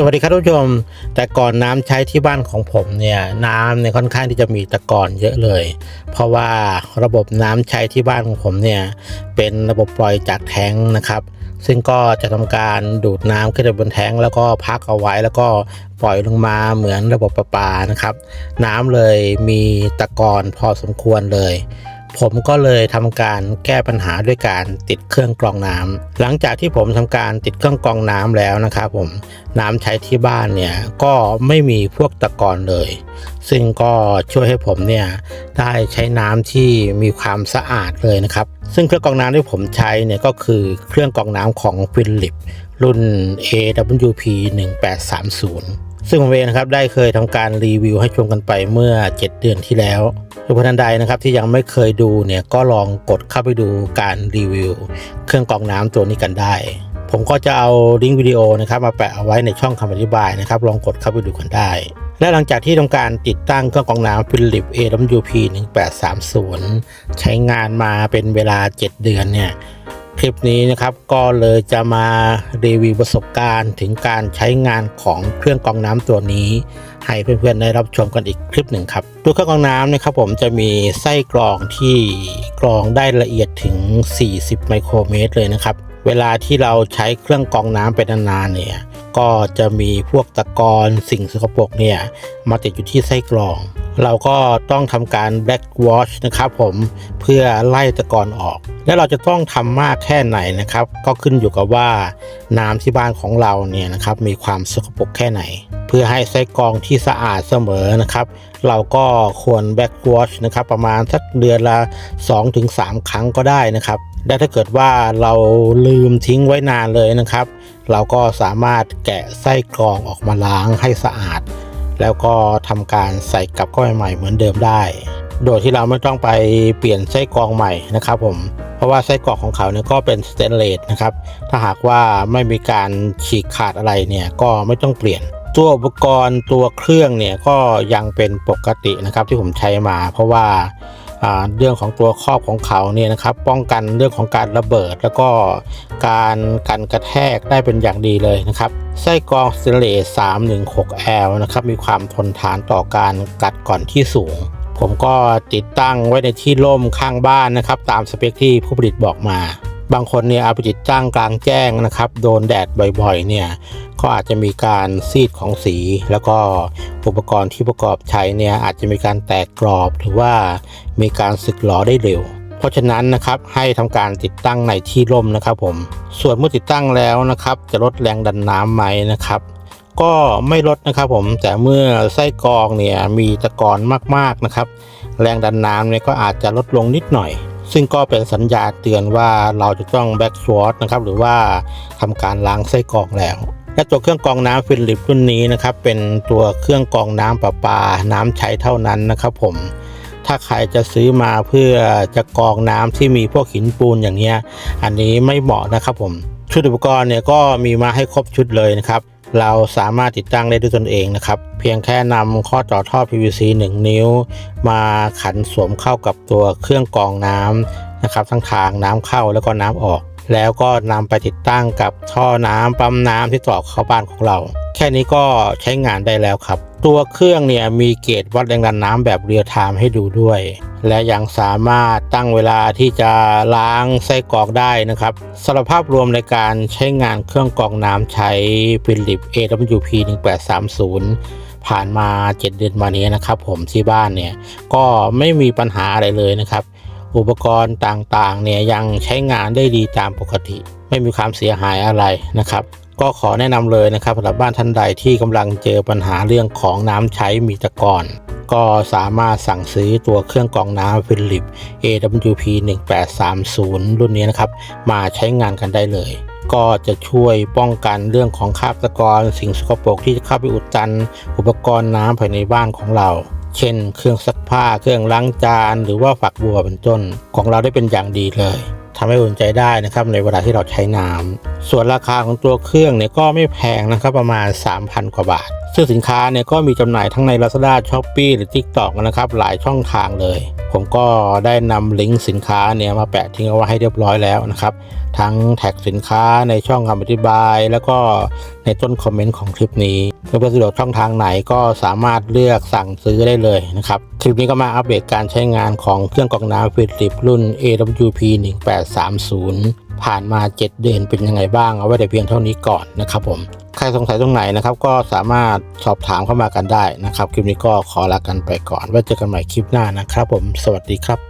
สวัสดีครับทุกผู้ชม แต่ก่อนน้ำใช้ที่บ้านของผมเนี่ยน้ำเนี่ยค่อนข้างที่จะมีตะกอนเยอะเลย เพราะว่าระบบน้ำใช้ที่บ้านของผมเนี่ยเป็นระบบปล่อยจากแทงนะครับ ซึ่งก็จะทำการดูดน้ำขึ้นไปบนแทงแล้วก็พักเอาไว้แล้วก็ปล่อยลงมาเหมือนระบบประปานะครับ น้ำเลยมีตะกอนพอสมควรเลย ผมก็เลยทำการแก้ปัญหาด้วยการติดเครื่องกรองน้ำหลังจากที่ผมทำการติดเครื่องกรองน้ำแล้วนะครับผมน้ำใช้ที่บ้านเนี่ยก็ไม่มีพวกตะกอนเลย ซึ่งก็ช่วยให้ผมเนี่ยได้ใช้น้ำที่มีความสะอาดเลยนะครับ ซึ่งเครื่องกรองน้ำที่ผมใช้เนี่ยก็คือเครื่องกรองน้ำของฟิลิปรุ่น AWP 1830ซึ่งผมเองนะครับได้เคยทำการรีวิวให้ชมกันไปเมื่อ 7 เดือนที่แล้ว ทุกท่านใดนะครับที่ยังไม่เคยดูเนี่ยก็ลองกดเข้าไปดูการรีวิว เครื่องกรองน้ำตัวนี้กันได้ ผมก็จะเอาลิงก์วิดีโอนะครับมาแปะเอาไว้ในช่องคำอธิบายนะครับ ลองกดเข้าไปดูกันได้ และหลังจากที่ทำการติดตั้งเครื่องกรองน้ำฟิลิป AWP 1830 ใช้งานมาเป็นเวลา 7 เดือนเนี่ยคลิปนี้นะครับก็เลยจะมารีวิวประสบการณ์ถึงการใช้งานของเครื่องกรองน้ำตัวนี้ ให้เพื่อนๆได้รับชมกันอีกคลิปหนึ่งครับตัวเครื่องกรองน้ำนะครับผมจะมีไส้กรองที่กรองได้ละเอียดถึง 40 ไมโครเมตรเลยนะครับ เวลาที่เราใช้เครื่องกรองน้ำไปนานๆเนี่ยก็จะมีพวกตะกอนสิ่งสกปรกเนี่ยมาติดอยู่ที่ไส้กรอง เราก็ต้องทำการ black wash นะครับผมเพื่อไล่ตะกอนออก และเราจะต้องทำมากแค่ไหนนะครับ ก็ขึ้นอยู่กับว่าน้ำที่บ้านของเราเนี่ยนะครับมีความสกปรกแค่ไหน เพื่อให้ไส้กรองที่สะอาดเสมอนะครับ เราก็ควร black wash นะครับประมาณสักเดือนละ 2-3 ครั้งก็ได้นะครับและถ้าเกิดว่าเราลืมทิ้งไว้นานเลยนะครับ เราก็สามารถแกะไส้กรองออกมาล้างให้สะอาด แล้วก็ทำการใส่กลับเข้าไปใหม่เหมือนเดิมได้ โดยที่เราไม่ต้องไปเปลี่ยนไส้กรองใหม่นะครับผมเพราะว่าไส้กรองของเขาเนี่ยก็เป็นสเตนเลสนะครับถ้าหากว่าไม่มีการฉีกขาดอะไรเนี่ยก็ไม่ต้องเปลี่ยนตัวอุปกรณ์ตัวเครื่องเนี่ยก็ยังเป็นปกตินะครับที่ผมใช้มา เพราะว่า เรื่องของตัวครอบของเขาเนี่ยนะครับป้องกันเรื่องของการระเบิด แล้วก็การกันกระแทกได้เป็นอย่างดีเลยนะครับไส้กรองสเตนเลส 316L นะครับมีความทนทานต่อการกัดก่อนที่สูง ผมก็ติดตั้งไว้ในที่ร่มข้างบ้านนะครับ ตามสเปคที่ผู้ผลิตบอกมา บางคนเนี่ยเอาไปติดตั้งกลางแจ้งนะครับ โดนแดดบ่อยๆเนี่ยก็อาจจะมีการซีดของสี แล้วก็อุปกรณ์ที่ประกอบใช้เนี่ยอาจจะมีการแตกกรอบหรือว่ามีการสึกหรอได้เร็ว เพราะฉะนั้นนะครับให้ทำการติดตั้งในที่ร่มนะครับผมส่วนเมื่อติดตั้งแล้วนะครับ จะลดแรงดันน้ำไหมนะครับก็ไม่ลดนะครับผมแต่เมื่อไส้กรองเนี่ยมีตะกอนมากๆนะครับ แรงดันน้ำเนี่ยก็อาจจะลดลงนิดหน่อย ซึ่งก็เป็นสัญญาเตือนว่าเราจะต้องแบ็กสวอตนะครับหรือว่าทำการล้างไส้กรองแล้ว และตัวเครื่องกรองน้ำฟิลิปรุ่นนี้นะครับเป็นตัวเครื่องกรองน้ำประปา น้ำใช้เท่านั้นนะครับผมถ้าใครจะซื้อมาเพื่อจะกรองน้ำที่มีพวกหินปูนอย่างเงี้ยอันนี้ไม่เหมาะนะครับผมชุดอุปกรณ์เนี่ยก็มีมาให้ครบชุดเลยนะครับ เราสามารถติดตั้งได้ด้วยตนเองนะครับ เพียงแค่นำข้อต่อท่อ PVC 1 นิ้ว มาขันสวมเข้ากับตัวเครื่องกรองน้ำนะครับ ทั้งทางน้ำเข้าแล้วก็น้ำออก แล้วก็นำไปติดตั้งกับท่อน้ำปั๊มน้ำที่ต่อเข้าบ้านของเรา แค่นี้ก็ใช้งานได้แล้วครับ ตัวเครื่องเนี่ยมีเกจวัดแรงดันน้ำแบบเรียลไทม์ให้ดูด้วย และยังสามารถตั้งเวลาที่จะล้างไส้กรอกได้นะครับสำหรับภาพรวมในการใช้งานเครื่องกรองน้ำใช้ฟิลิป AWP 1830 ผ่านมา 7 เดือนมานี้นะครับผมที่บ้านเนี่ย ก็ไม่มีปัญหาอะไรเลยนะครับ อุปกรณ์ต่างๆเนี่ยยังใช้งานได้ดีตามปกติ ไม่มีความเสียหายอะไรนะครับก็ขอแนะนำเลยนะครับสำหรับบ้านท่านใดที่กำลังเจอปัญหาเรื่องของน้ำใช้มีตะกอน ก็สามารถสั่งซื้อตัวเครื่องกรองน้ำฟิลิป AWP 1830 รุ่นนี้นะครับ มาใช้งานกันได้เลย ก็จะช่วยป้องกันเรื่องของคราบตะกอนสิ่งสกปรกที่จะเข้าไปอุดตัน อุปกรณ์น้ำภายในบ้านของเรา เช่น เครื่องซักผ้า เครื่องล้างจาน หรือว่าฝักบัวเป็นต้นของเราได้เป็นอย่างดีเลยทำให้อุ่นใจได้นะครับในเวลาที่เราใช้น้ำส่วนราคาของตัวเครื่องเนี่ยก็ไม่แพงนะครับประมาณ 3,000 กว่าบาท ซึ่งสินค้าเนี่ยก็มีจำหน่ายทั้งใน Lazada, Shopee หรือ TikTok นะครับ หลายช่องทางเลย ผมก็ได้นำลิงก์สินค้าเนี่ยมาแปะทิ้งเอาไว้ให้เรียบร้อยแล้วนะครับ ทั้งแท็กสินค้าในช่องคำอธิบาย แล้วก็ในต้นคอมเมนต์ของคลิปนี้เมื่อสะดวกช่องทางไหนก็สามารถเลือกสั่งซื้อได้เลยนะครับคลิปนี้ก็มาอัปเดตการใช้งานของเครื่องกรองน้ำฟิลิปรุ่น AWP 1830 ผ่านมา 7 เดือนเป็นยังไงบ้าง เอาไว้แต่เพียงเท่านี้ก่อนนะครับผม ใครสงสัยตรงไหนนะครับ ก็สามารถสอบถามเข้ามากันได้นะครับ คลิปนี้ก็ขอลากันไปก่อน ไว้เจอกันใหม่คลิปหน้านะครับผม สวัสดีครับ